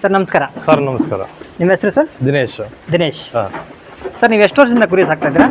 Sir ನಮಸ್ಕಾರ. Sir ನಮಸ್ಕಾರ. ನಿಮ್ಮ ಹೆಸರು ಸರ್? ದಿನೇಶ್. ದಿನೇಶ್. ಸರ್ ನೀವು ಎಷ್ಟು ವರ್ಷದಿಂದ ಕುರಿ ಸಾಕ್ತಾ ಇದ್ದೀರಾ?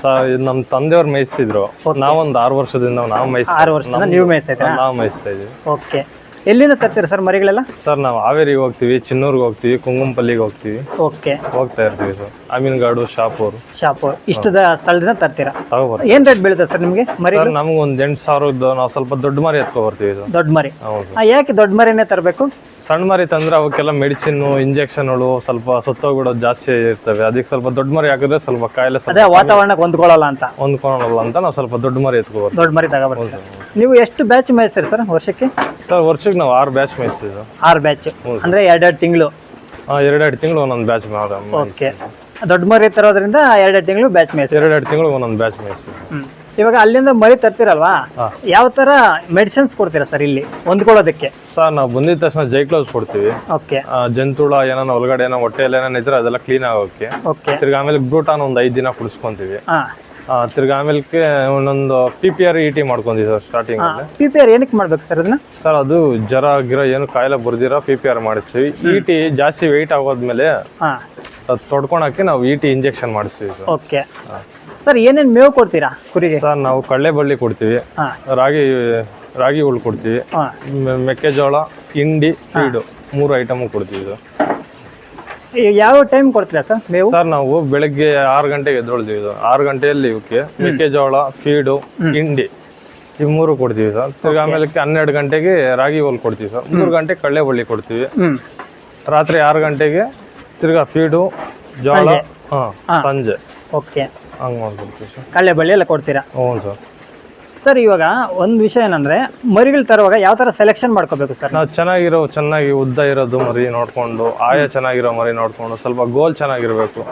ಸರ್ ಇದು ನಮ್ಮ ತಂದೆಯವ್ರು ಮೇಯಿಸಿದ್ರು ನಾವೊಂದು ಆರು ವರ್ಷದಿಂದ ನಾವು ಮೇಯಿಸ್ ಆರು ವರ್ಷದಿಂದ ನೀವು ಮೇಯಿಸ್ತಾ ಇದ್ದೀವಿ ನಾವು ಮೇಯಿಸ್ತಾ ಇದ್ದೀವಿ. ಓಕೆ ಎಲ್ಲಿಂದ ತರ್ತೀರಾ ಸರ್ ಮರಿಗಳೆಲ್ಲ? ಸರ್ ನಾವು ಹಾವೇರಿಗೆ ಹೋಗ್ತೀವಿ ಚಿನ್ನೂರ್ಗೆ ಹೋಗ್ತೀವಿ ಕುಂಗುಂಪಲ್ಲಿಗೆ ಹೋಗ್ತೀವಿ. ಓಕೆ. ಹೋಗ್ತಾ ಇರ್ತೀವಿ ಸರ್. ಅಮೀನ್ಗಾಡು ಶಾಪೂರ್. ಶಾಪೂರ್. ಇಷ್ಟದ ಸ್ಥಳದಿಂದ ತರ್ತೀರಾ? ತಗೋಬರ್ತೀವಿ ಏನು ರೇಟ್ ಬೀಳುತ್ತೆ ಸರ್ ನಿಮಗೆ ಮರಿ ಸರ್ ನಮ್ಗೆ ಒಂದು ಎಂಟು ಸಾವಿರದ್ದು ನಾವು ಸ್ವಲ್ಪ ದೊಡ್ಡ ಮರಿ ಎತ್ಕೊ ಬರ್ತೀವಿ ಸರ್ ದೊಡ್ಡ ಮರಿ. ಹೌದು. ಆ, ಯಾಕೆ ದೊಡ್ಡ ಮರಿನೇ ತರಬೇಕು? ಸಣ್ಣ ಮರಿ ತಂದ್ರೆ ಅವಕ್ಕೆಲ್ಲ ಮೆಡಿಸಿನ್ ಇಂಜೆಕ್ಷನ್ಗಳು ಸ್ವಲ್ಪ ಸತ್ತೋಗ್ಬಿಡೋದು ಜಾಸ್ತಿ ಇರ್ತವೆ. ಅದಕ್ಕೆ ಸ್ವಲ್ಪ ದೊಡ್ಡ ಮರಿ ಹಾಕಿದ್ರೆ ಸ್ವಲ್ಪ ಕಾಯಿಲೆ ಅದೇ ಸ್ವಲ್ಪ ವಾತಾವರಣಕ್ಕೆ ಹೊಂದ್ಕೊಳ್ಳಲ್ಲ ಅಂತ. ಹೊಂದ್ಕೊಳಲ್ಲ ಅಂತ ನಾವು ಸ್ವಲ್ಪ ದೊಡ್ಡ ಮರಿ ಎತ್ಕೊ ಬರ್ತೀವಿ ದೊಡ್ಡ ಮರಿ ತಗೋಬರ್ತೀರಾ? ನೀವು ಎಷ್ಟು ಬ್ಯಾಚ್ ಮೇಯಿಸ್ತೀರಿ ಸರ್ ವರ್ಷಕ್ಕೆ? ಸರ್ ವರ್ಷಕ್ಕೆ ನಾವು ಆರು ಬ್ಯಾಚ್ ಮೇಯಿಸ್ತೀವಿ ಆರು ಬ್ಯಾಚ್ ಅಂದ್ರೆ ಎರಡೆರಡು ತಿಂಗಳು. ಎರಡೆರಡು ತಿಂಗಳು ಒಂದೊಂದು ಬ್ಯಾಚ್ ಓಕೆ ದೊಡ್ಡ ಮರಿ ತರೋದ್ರಿಂದ ಎರಡೆರಡು ತಿಂಗಳು ಬ್ಯಾಚ್ ಮೇಯಿಸಿ ಎರಡೆರಡು ತಿಂಗಳು ಒಂದೊಂದು ಬ್ಯಾಚ್ ಮೇಯಿಸ್ತೀವಿ. ಇವಾಗ ಅಲ್ಲಿಂದ ಮರಿ ತರ್ತೀರಲ್ವಾ? ಯಾವ ತರ ಮೆಡಿಸಿನ್ಸ್ ಕೊಡ್ತೀರಾ ಸರ್ ಇಲ್ಲಿ ಹೊಂದ್ಕೊಳ್ಳೋದಕ್ಕೆ? ಸರ್ ನಾವು ಬಂದಿದ ತಕ್ಷಣ ಜೈಕ್ಲೋಸ್ ಕೊಡ್ತೀವಿ. ಓಕೆ ಜಂತುಳ ಏನಾನ ಒಳಗಡೆ ಏನೋ ಹೊಟ್ಟೆಯಲ್ಲಿ ಏನಾನ ಇದ್ರೆ ಅದೆಲ್ಲ ಕ್ಲೀನ್ ಆಗೋಕೆ. ಓಕೆ ತಿರ್ಗಿ ಆಮೇಲೆ ಬ್ರೂಟಾನ್ ಒಂದು ಐದು ದಿನ ಕುಡಿಸ್ಕೊಂತೀವಿ. ತಿರ್ಗಿ ಆಮೇಲೆ ಒಂದೊಂದು P P R E T sir starting P P R ಏನಕ್ಕೆ ಮಾಡ್ಬೇಕು ಸರ್ ಅದನ್ನ? ಸರ್ ಅದು ಜ್ವರ ಗಿರ ಏನು ಕಾಯಿಲೆ ಬರ್ದಿರ ಪಿ ಪಿ ಆರ್ ಮಾಡಿಸ್ತೀವಿ. ಇ ಟಿ ಜಾಸ್ತಿ ವೆಯ್ಟ್ ಆಗೋದ್ಮೇಲೆ ಹಾ. ಅದು ತೊಡ್ಕೊಳಕ್ಕೆ ನಾವು ಇ ಟಿ ಇಂಜೆಕ್ಷನ್ ಮಾಡಿಸ್ತೀವಿ ಸರ್. ಓಕೆ ಸರ್ ಏನೇನು ಮೇವು ಕೊಡ್ತೀರಾ ಕುರಿಗೆ? ಸರ್ ನಾವು ಕಳ್ಳೆ ಬಳ್ಳಿ ಕೊಡ್ತೀವಿ ರಾಗಿ ರಾಗಿ ಹುಳು ಕೊಡ್ತೀವಿ. ಮೆಕ್ಕೆಜೋಳ ಹಿಂಡಿ ಫೀಡು ಮೂರು ಐಟಮು ಕೊಡ್ತೀವಿ ಸರ್. ಯಾವ ಟೈಮ್ ಕೊಡ್ತೀರಾ ಸರ್ ನೀವು? ಸರ್ ನಾವು ಬೆಳಗ್ಗೆ ಆರು ಗಂಟೆಗೆ ಎದ್ದೊಳ್ತೀವಿ ಇದು ಆರು ಗಂಟೆಯಲ್ಲಿ ಇವಕ್ಕೆ ಮೆಕ್ಕೆಜೋಳ ಫೀಡು ಹಿಂಡಿ ಈ ಮೂರು ಕೊಡ್ತೀವಿ ಸರ್. ತಿರ್ಗಿ ಆಮೇಲೆ ಹನ್ನೆರಡು ಗಂಟೆಗೆ ರಾಗಿ ಹೋಲ್ ಕೊಡ್ತೀವಿ ಸರ್. ಮೂರು ಗಂಟೆ ಕಳ್ಳೆ ಬಳ್ಳಿ ಕೊಡ್ತೀವಿ. ರಾತ್ರಿ ಆರು ಗಂಟೆಗೆ ತಿರ್ಗಾ ಫೀಡು ಜೋಳ ಹಾಂ ಸಂಜೆ. ಓಕೆ ಹಂಗೆ ಮಾಡ್ಕೊಡ್ತೀವಿ ಸರ್. ಕಳ್ಳೆ ಬಳ್ಳಿ ಎಲ್ಲ ಕೊಡ್ತೀರಾ? ಹ್ಞೂ ಸರ್. ಸರ್ ಇವಾಗ ಒಂದು ವಿಷಯ ಏನಂದ್ರೆ ಮರಿಗಳು ತರುವಾಗ ಯಾವ ತರ ಸೆಲೆಕ್ಷನ್ ಮಾಡ್ಕೋಬೇಕು ಸರ್? ನಾವು ಚೆನ್ನಾಗಿರೋ ಚೆನ್ನಾಗಿ ಉದ್ದ ಇರೋದು ಮರಿ ನೋಡ್ಕೊಂಡು ಆಯ ಚೆನ್ನಾಗಿರೋ ಮರಿ ನೋಡ್ಕೊಂಡು ಸ್ವಲ್ಪ ಗೋಲ್ ಚೆನ್ನಾಗಿರ್ಬೇಕು.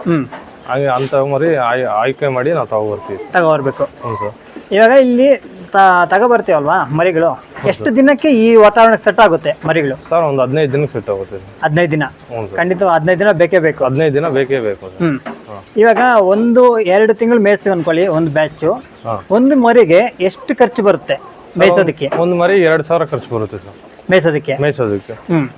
ಹಾಗೆ ಅಂಥ ಮರಿ ಆಯ್ ಆಯ್ಕೆ ಮಾಡಿ ನಾವು ತಗೋಬರ್ತೀವಿ ತಗೋಬರ್ಬೇಕು ಹ್ಞೂ ಸರ್. ಇವಾಗ ಇಲ್ಲಿ ತಗೋಬರ್ತೀವಲ್ವಾ ಮರಿಗಳು? ಎಷ್ಟು ದಿನಕ್ಕೆ ಈ ವಾತಾವರಣಕ್ಕೆ ಸೆಟ್ ಆಗುತ್ತೆ ಮರಿಗಳು? ಸರ್ ಒಂದು ಹದಿನೈದು ದಿನಕ್ಕೆ ಸೆಟ್ ಆಗುತ್ತೆ ಹದಿನೈದು ದಿನ? ಹ್ಞೂ ಸರ್. ಖಂಡಿತ ಹದಿನೈದು ದಿನ ಬೇಕೇ ಬೇಕು. ಹದಿನೈದು ದಿನ ಬೇಕೇ ಬೇಕು ಸರ್. ಹ್ಮ್. ಹಾಂ. ಇವಾಗ ಒಂದು ಎರಡು ತಿಂಗಳು ಮೇಯಿಸ್ತೀವಿ ಅನ್ಕೊಳ್ಳಿ ಒಂದು ಬ್ಯಾಚು ಹಾಂ. ಒಂದು ಮರಿಗೆ ಎಷ್ಟು ಖರ್ಚು ಬರುತ್ತೆ ಮೇಯಿಸೋದಕ್ಕೆ? ಒಂದು ಮರಿ ಎರಡು ಸಾವಿರ ಖರ್ಚು ಬರುತ್ತೆ ಸರ್. ಮೇಯಿಸೋದಕ್ಕೆ? ಮೇಯಿಸೋದಕ್ಕೆ. ಹ್ಮ್.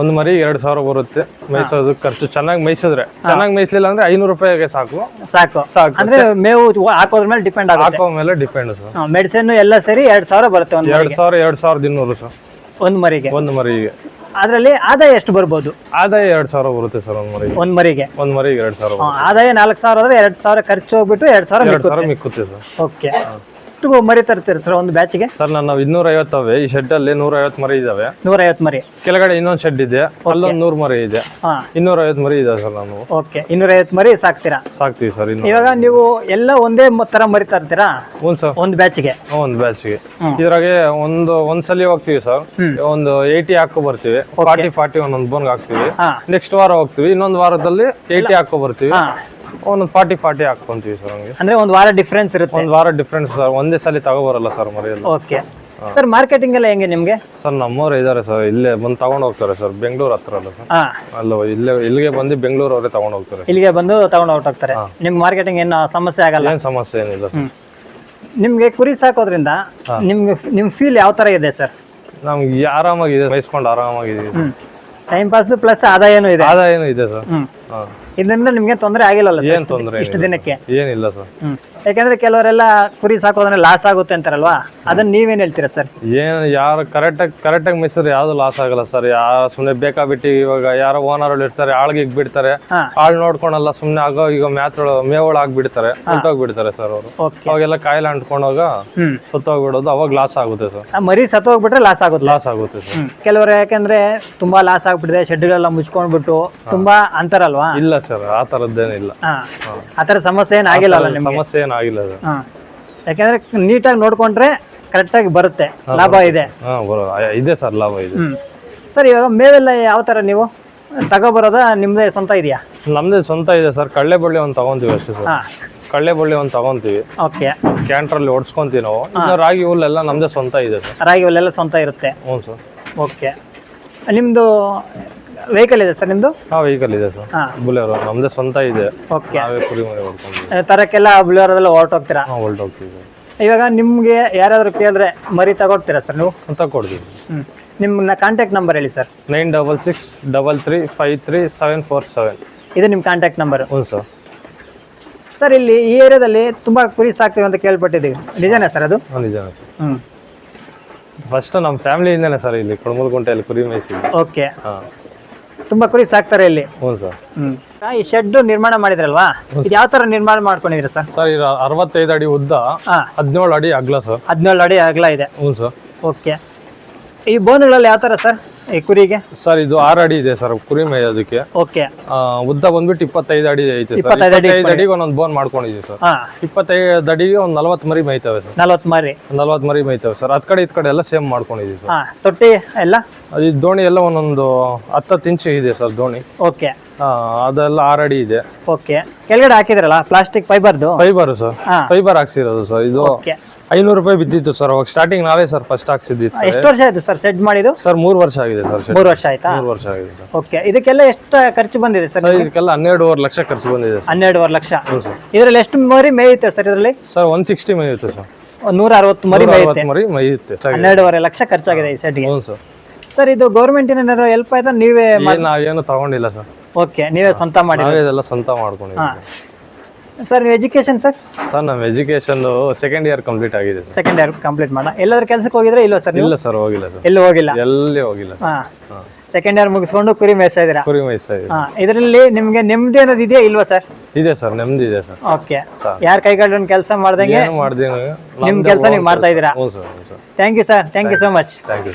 ಒಂದು ಮರಿ ಎರಡು ಸಾವಿರ ಬರುತ್ತೆ. ಮೇಯಿಸೋದು ಖರ್ಚು. ಚೆನ್ನಾಗಿ ಮೇಯಿಸಿದ್ರೆ ಚೆನ್ನಾಗಿ ಮೇಯಿಸಲಿಲ್ಲ ಅಂದ್ರೆ ಐನೂರು ರೂಪಾಯಿಗೆ ಸಾಕು. ಸಾಕು. ಸಾಕು. ಅಂದ್ರೆ ಮೇವು ಹಾಕೋದ್ರ ಮೇಲೆ ಡಿಪೆಂಡ್ ಆಗುತ್ತೆ. ಹಾಕೋ ಮೇಲೆ ಡಿಪೆಂಡ್ ಸರ್. ಮೆಡಿಸಿನ್ ಎಲ್ಲ ಸೇರಿ ಎರಡ್ ಸಾವಿರ ಬರುತ್ತೆ ಒಂದು ಎರಡು ಸಾವಿರ ಎರಡ್ ಸಾವಿರದ ಇನ್ನೂರು ಸರ್. ಒಂದು ಮರಿಗೆ. ಒಂದು ಮರಿಗೆ. ಅದರಲ್ಲಿ ಆದಾಯ ಎಷ್ಟು ಬರ್ಬೋದು? ಆದಾಯ ಎರಡು ಸಾವಿರ ಬರುತ್ತೆ ಸರ್ ಒಂದ್ ಮರಿಗೆ. ಒಂದ್ ಮರಿಗೆ. ಒಂದ್ ಮರಿಗೆ ಎರಡು ಸಾವಿರ ಆದಾಯ ನಾಲ್ಕು ಸಾವಿರ ಆದ್ರೆ ಎರಡ್ ಸಾವಿರ ಖರ್ಚು ಹೋಗ್ಬಿಟ್ಟು ಎರಡ್ ಸಾವಿರ ಎರಡು ಸಾವಿರ ಮಿಕ್ಕುತ್ತೆ ಸರ್. ಓಕೆ. ಎಷ್ಟು ಮರಿ ತರ್ತೀರಿ ಸರ್ ಒಂದು ಬ್ಯಾಚಿಗೆ? ಸರ್ ನಾನು ಇನ್ನೂರ ಐವತ್ತವೆ ಈ ಶೆಡ್ ಅಲ್ಲಿ ನೂರ ಐವತ್ತು ಮರಿ ಇದಾವೆ. ನೂರ ಐವತ್ತು ಮರಿ. ಕೆಳಗಡೆ ಇನ್ನೊಂದು ಶೆಡ್ ಇದೆ. ಅಲ್ಲೊಂದು ನೂರು ಮರಿ ಇದೆ. ಹಾ. ಇನ್ನೂರ ಐವತ್ತು ಮರಿ ಇದೆ ಸರ್ ನಾನು ಓಕೆ ಇನ್ನೂರ ಐವತ್ತು ಮರಿ ಸಾಕ್ತೀರಾ? ಸಾಕ್ತೀವಿ ಸರ್ ಇನ್ನು ಇವಾಗ ನೀವು ಎಲ್ಲ ಒಂದೇ ಮ- ತರ ಮರಿ ತರ್ತೀರಾ? ಹ್ಞೂ ಸರ್. ಒಂದು ಬ್ಯಾಚ್ಗೆ. ಒಂದು ಬ್ಯಾಚ್ಗೆ. ಹ್ಮ್. ಇದ್ರಾಗೆ ಒಂದು ಒಂದ್ಸಲಿ ಹೋಗ್ತೀವಿ ಸರ್. ಹ್ಮ್. ಒಂದು ಏಯ್ಟಿ ಹಾಕೋ ಬರ್ತೀವಿ. ಫಾರ್ಟಿ ಫಾರ್ಟಿ ಒಂದೊಂದು ಬೋನ್ಗೆ ಹಾಕ್ತೀವಿ. ಹಾ. ನೆಕ್ಸ್ಟ್ ವಾರ ಹೋಗ್ತೀವಿ. ಇನ್ನೊಂದು ವಾರದಲ್ಲಿ ಏಯ್ಟಿ ಹಾಕೋ ಬರ್ತೀವಿ. ಹಾ. ಒಂದೊಂದು ಫಾರ್ಟಿ ಫಾರ್ಟಿ ಹಾಕೊಂತೀವಿ ಸರ್ ಹಂಗೆ. ಅಂದ್ರೆ ಒಂದು ವಾರ ಡಿಫ್ರೆನ್ಸ್ ಇರುತ್ತೆ. ಒಂದು ವಾರ ಡಿಫ್ರೆನ್ಸ್ ಸರ್. ಒಂದೇ ಸಲ ತಗೋಬರಲ್ಲ ಸರ್ ಮರಿಯಲ್ಲ ಓಕೆ ಸರ್ ಮಾರ್ಕೆಟಿಂಗ್ ಎಲ್ಲ ಹೆಂಗೆ ನಿಮಗೆ? ಸರ್ ನಮ್ಮವ್ರು ಇದ್ದಾರೆ ಸರ್. ಇಲ್ಲೇ ಬಂದು ತಗೊಂಡು ಹೋಗ್ತಾರೆ ಸರ್. ಬೆಂಗಳೂರು ಹತ್ರ ಅಲ್ಲ ಸರ್. ಹಾ. ಅಲ್ಲ ಇಲ್ಲೇ ಇಲ್ಲಿಗೆ ಬಂದು ಬೆಂಗಳೂರು ಅವರೇ ತಗೊಂಡು ಹೋಗ್ತಾರೆ. ಇಲ್ಲಿಗೆ ಬಂದು ತಗೊಂಡು ಹೊರಟೋಗ್ತಾರೆ ನಿಮ್ಗೆ ಮಾರ್ಕೆಟಿಂಗ್ ಏನು ಸಮಸ್ಯೆ ಆಗಲ್ಲ? ಏನು ಸಮಸ್ಯೆ ಏನಿಲ್ಲ ಸರ್. ನಿಮಗೆ ಕುರಿ ಸಾಕೋದ್ರಿಂದ ನಿಮ್ಗೆ ನಿಮ್ಮ ಫೀಲ್ ಯಾವ ಥರ ಇದೆ ಸರ್? ನಮ್ಗೆ ಆರಾಮಾಗಿದೆ ಬಯಸ್ಕೊಂಡು ಆರಾಮಾಗಿದೆ. ಟೈಮ್ ಪಾಸ್ ಪ್ಲಸ್ ಆದಾಯನೂ ಇದೆ. ಆದಾಯನೂ ಇದೆ ಸರ್. ಹಾಂ. ಇದರಿಂದ ನಿಮ್ಗೆ ತೊಂದರೆ ಆಗಿಲ್ಲಲ್ಲ ಸರ್ ಏನು ತೊಂದರೆ ಇಷ್ಟು ದಿನಕ್ಕೆ? ಏನಿಲ್ಲ ಸರ್ ಹ್ಮ್. ಯಾಕಂದ್ರೆ ಕೆಲವರೆಲ್ಲ ಕುರಿ ಸಾಕೋದ್ರೆ ಲಾಸ್ ಆಗುತ್ತೆ ಅಂತಾರಲ್ವಾ? ಅದನ್ನ ನೀವೇನ್ ಹೇಳ್ತೀರಾ ಸರ್? ಏನು ಯಾರು ಕರೆಕ್ಟಾಗಿ ಕರೆಕ್ಟಾಗಿ ಮಿಸ್ ಯಾವ್ದು ಲಾಸ್ ಆಗಲ್ಲ ಸರ್. ಯಾ ಸುಮ್ಮನೆ ಬೇಕಾಬಿಟ್ಟು ಇವಾಗ. ಯಾರೋ ಓನರ್ ಇರ್ತಾರೆ ಆಳ್ಗೆ ಬಿಡ್ತಾರೆ ಹಾ. ಆಳ್ ನೋಡ್ಕೊಳಲ್ಲ ಸುಮ್ಮನೆ ಆಗೋ ಈಗ ಮ್ಯಾತ್ ಮೇವಳ ಆಗ್ಬಿಡ್ತಾರೆ. ಬಿಡ್ತಾರೆ ಸರ್ ಅವರು. ಓಕೆ. ಅವಾಗೆಲ್ಲ ಕಾಯಿಲೆ ಅಂಟ್ಕೊಂಡಾಗ ಹ್ಮ್. ಸುತ್ತೋಗ್ಬಿಡೋದು ಅವಾಗ ಲಾಸ್ ಆಗುತ್ತೆ ಸರ್. ಆ ಮರಿ ಸತ್ತೋಗ್ಬಿಟ್ರೆ ಲಾಸ್ ಆಗುತ್ತೆ. ಲಾಸ್ ಆಗುತ್ತೆ ಸರ್. ಹ್ಮ್. ಕೆಲವರು ಯಾಕಂದ್ರೆ ತುಂಬಾ ಲಾಸ್ ಆಗ್ಬಿಟ್ಟಿದೆ ಶೆಡ್ಗಳೆಲ್ಲ ಮುಚ್ಕೊಂಡ್ಬಿಟ್ಟು ತುಂಬಾ ಅಂತಾರಲ್ವಾ? ಇಲ್ಲ ಸರ್ ಆ ಥರದ್ದೇನಿಲ್ಲ ಹಾ. ಆತರ ಸಮಸ್ಯೆ ಏನ್ ಆಗಿಲ್ಲ ನಿಮ್ಗೆ? ಸಮಸ್ಯೆ ಏನಾಗಿಲ್ಲ ಸರ್ ಹಾ. ಯಾಕಂದ್ರೆ ನೀಟಾಗಿ ನೋಡ್ಕೊಂಡ್ರೆ ಕರೆಕ್ಟಾಗಿ ಬರುತ್ತೆ. ಲಾಭ ಇದೆ. ಹಾ ಬರೋ ಇದೆ ಸರ್ ಲಾಭ ಇದೆ. ಹ್ಮ್. ಸರ್ ಇವಾಗ ಮೇವೆಲ್ಲ ಯಾವ ತರ ನೀವು? ತಗೋಬರೋದ ನಿಮ್ದೇ ಸ್ವಂತ ಇದೆಯಾ? ನಮ್ದೇ ಸ್ವಂತ ಇದೆ ಸರ್. ಕಳ್ಳೆ ಬಳ್ಳಿ ಒಂದು ತಗೊಂತೀವಿ ಅಷ್ಟೇ ಸರ್. ಹಾ. ಕಳ್ಳೆ ಬಳ್ಳಿ ಒಂದು ತಗೊಂತೀವಿ. ಓಕೆ. ಕ್ಯಾಂಟ್ರಲ್ಲಿ ಓಡಿಸ್ಕೊಂತೀವಿ ನಾವು. ಇನ್ನು ರಾಗಿ ಹುಲ್ಲೆಲ್ಲ ನಮ್ದೇ ಸ್ವಂತ ಇದೆ ಸರ್. ರಾಗಿ ಹುಲ್ಲೆಲ್ಲ ಸ್ವಂತ ಇರುತ್ತೆ. ಹ್ಞೂ ಸರ್. ಓಕೆ. ನಿಮ್ದು ವೆಹಿಕಲ್ ಇದೆ ಸರ್ ನಿಮ್ದು? ಹಾಂ ವೆಹಿಕಲ್ ಇದೆ ಸರ್. ಹಾ. ಬುಲೆರೋ ನಮ್ದೇ ಸ್ವಂತ ಇದೆ. ಓಕೆ ನಾವೇ ಕುರಿ ಹೊಡ್ಕೊಂತೀವಿ ತರಕ್ಕೆಲ್ಲ ಬುಲೆರೋದಲ್ಲ ಹೊರಟೋಗ್ತೀರಾ ಹಾಂ ಹೊಲ್ಟೋಗ್ತೀವಿ ಸರ್ ಇವಾಗ ನಿಮಗೆ ಯಾರಾದರೂ ಕೇಳಿದ್ರೆ ಮರಿ ತಗೊಳ್ತೀರಾ ಸರ್ ನೀವು? ತಗೊಡ್ತೀವಿ. ಹ್ಞೂ ನಿಮ್ಮ ಕಾಂಟ್ಯಾಕ್ಟ್ ನಂಬರ್ ಹೇಳಿ sir. Nine double six double three five three seven four seven ಇದು ನಿಮ್ಮ ಕಾಂಟ್ಯಾಕ್ಟ್ ನಂಬರ್ ಹ್ಞೂ ಸರ್ ಸರ್ ಇಲ್ಲಿ ಈ ಏರಿಯಾದಲ್ಲಿ ತುಂಬ ಕುರಿ ಸಾಕ್ತೀವಿ ಅಂತ ಕೇಳ್ಪಟ್ಟಿದ್ದೀವಿ. ನಿಜನೇ ಸರ್ ಅದು? ಹಾಂ ನಿಜ ಹ್ಞೂ ಫಸ್ಟ್ ನಮ್ಮ ಫ್ಯಾಮಿಲಿಯಿಂದನೇ ಸರ್ ಇಲ್ಲಿ ಕುಡಮಲ್ಗುಂಟೆಯಲ್ಲಿ ಕುರಿ ಮೇಯಿಸಿದ್ವಿ ಓಕೆ ಹಾಂ. ತುಂಬ ಕುರಿ ಸಾಕ್ತಾರೆ ಇಲ್ಲಿ. ಹ್ಞೂ ಸರ್. ಈ ಶೆಡ್ ನಿರ್ಮಾಣ ಮಾಡಿದ್ರಲ್ವಾ? ಇದು ಯಾವ ತರ ನಿರ್ಮಾಣ ಮಾಡ್ಕೊಂಡಿದ್ರಿ ಸರ್? ಸರ್ ಇದು ಅರವತ್ತೈದು ಅಡಿ ಉದ್ದ ಹಾಂ ಹದಿನೇಳು ಅಡಿ ಅಗ್ಲ ಸರ್. ಹದಿನೇಳು ಅಡಿ ಅಗಲ ಇದೆ. ಹ್ಞೂ ಸರ್. ಓಕೆ. ಈ ಬೋನುಗಳಲ್ಲಿ ಯಾವ ಥರ ಸರ್? ಈ ಕುರಿಗೆ? ಸರ್ ಇದು ಆರು ಅಡಿ ಇದೆ ಸರ್ ಕುರಿ ಮೇಯೋದಕ್ಕೆ ಓಕೆ. ಉದ್ದ ಬಂದ್ಬಿಟ್ಟು ಇಪ್ಪತ್ತೈದು ಅಡಿ ಐತೆ ಸರ್. 25 ಅಡಿ ಇಪ್ಪತ್ತೈದು ಅಡಿಗೆ ಒಂದೊಂದು ಬೋನ್ ಮಾಡ್ಕೊಂಡಿದ್ದೀವಿ ಸರ್. ಇಪ್ಪತ್ತೈದು ಅಡಿಗೆ ಒಂದು ನಲ್ವತ್ತು ಮರಿ ಮೇಯ್ತವೆ ಸರ್. ನಲ್ವತ್ತು ಮರಿ. ನಲ್ವತ್ತು ಮರಿ ಮೇಯ್ತವೆ ಸರ್. ಅದ್ ಕಡೆ ಇದ್ ಕಡೆ ಎಲ್ಲ ಸೇಮ್ ಮಾಡ್ಕೊಂಡಿದ್ದೀವಿ ಸರ್. ತೊಟ್ಟಿ ಎಲ್ಲ? ಅದು ದೋಣಿ ಎಲ್ಲ ಒಂದೊಂದು ಹತ್ತತ್ತು ಇಂಚು ಇದೆ ಸರ್ ದೋಣಿ. ಓಕೆ. ಅದೆಲ್ಲ ಆರು ಅಡಿ ಇದೆ. ಓಕೆ. ಕೆಳಗಡೆ ಹಾಕಿದ್ರಲ್ಲ ಪ್ಲಾಸ್ಟಿಕ್ ಫೈಬರ್ದು ಫೈಬರ್ ಸರ್. ಫೈಬರ್ ಹಾಕ್ಸಿರೋದು ಸರ್ ಇದು ಓಕೆ. ಐನೂರು ರೂಪಾಯಿ ಬಿದ್ದಿತ್ತು ಸರ್ ಅವಾಗ ಸ್ಟಾರ್ಟಿಂಗ್ ನಾವೇ ಸರ್ ಫಸ್ಟ್ ಹಾಕ್ಸಿದ್ದಿತ್ತು. ಎಷ್ಟು ವರ್ಷ ಆಯ್ತು ಸರ್ ಸೆಟ್ ಮಾಡಿದ್ದು? ಸರ್ ಮೂರು ವರ್ಷ ಆಗಿದೆ ಸರ್. ಮೂರು ವರ್ಷ ಆಯ್ತಾ? ಮೂರು ವರ್ಷ ಆಗಿದೆ ಸರ್. ಓಕೆ ಇದಕ್ಕೆಲ್ಲ ಎಷ್ಟು ಖರ್ಚು ಬಂದಿದೆ ಸರ್ ಸರ್ ಇದಕ್ಕೆಲ್ಲ ಹನ್ನೆರಡುವರೆ ಲಕ್ಷ ಖರ್ಚು ಬಂದಿದೆ ಸರ್. ಹನ್ನೆರಡುವರೆ ಲಕ್ಷ. ಸರ್. ಇದರಲ್ಲಿ ಎಷ್ಟು ಮರಿ ಮೇಯುತ್ತೆ ಸರ್ ಇದರಲ್ಲಿ? ಸರ್ ಒನ್ ಸಿಕ್ಸ್ಟಿ ಮೇಯುತ್ತೆ ಸರ್. ನೂರ ಅರವತ್ತು ಮರಿ ಮೇಯುತ್ತೆ. ಮರಿ ಮೇಯುತ್ತೆ. ಹನ್ನೆರಡುವರೆ ಲಕ್ಷ ಖರ್ಚಾಗಿದೆ ಈ ಸೆಟ್ಗೆ ಹ್ಞೂ ಸರ್. ಸರ್ ಇದು ಗೌರ್ಮೆಂಟಿನ ಏನಾದ್ರು ಹೆಲ್ಪ್ ಆಯ್ತಾ? ನೀವೇ ನಾವೇನು ತಗೊಂಡಿಲ್ಲ ಸರ್. ಓಕೆ ನೀವೇ ಸ್ವಂತ ಮಾಡಿ ನಾವೇ ಇದೆಲ್ಲ ಸ್ವಂತ ಮಾಡ್ಕೊಂಡಿದ್ದೀವಿ. ಸರ್ ನೀವು ಎಜುಕೇಶನ್ ಸರ್ ಸರ್ ನಮ್ಮ ಎಜುಕೇಶನ್ ಸೆಕೆಂಡ್ ಇಯರ್ ಕಂಪ್ಲೀಟ್ ಆಗಿದೆ ಸರ್ ಸೆಕೆಂಡ್ ಇಯರ್ ಕಂಪ್ಲೀಟ್ ಮಾಡ ಎಲ್ಲಾದ್ರೂ ಕೆಲಸಕ್ಕೆ ಹೋಗಿದ್ರೆ ಇಲ್ಲ ಸರ್ ಇಲ್ಲ ಸರ್ ಹೋಗಿಲ್ಲ ಸರ್ ಎಲ್ಲೂ ಹೋಗಿಲ್ಲ? ಎಲ್ಲಿ ಹೋಗಿಲ್ಲ ಸೆಕೆಂಡ್ ಇಯರ್ ಮುಗಿಸ್ಕೊಂಡು ಕುರಿ ಮೇಯಿಸ್ತಾ ಇದ್ದೀರಾ? ಕುರಿ ಮೇಯಿಸ್ತಾ ಇದ್ದೀರಾ ಇದರಲ್ಲಿ ನಿಮಗೆ ನೆಮ್ಮದಿ ಅನ್ನೋದು ಇದೆಯಾ ಇಲ್ವಾ ಸರ್ ಇದೆ ಸರ್ ನೆಮ್ಮದಿ ಇದೆ ಸರ್ ಓಕೆ ಯಾರು ಕೈಗೊಂಡು ಕೆಲಸ ಮಾಡ್ದಂಗೆ ಏನು ನಿಮ್ಮ ನಿಮ್ ಕೆಲ್ಸ ನೀವ್ ಮಾಡ್ತಾ ಇದ್ದೀರಾ? Thank you sir thank you so much thank you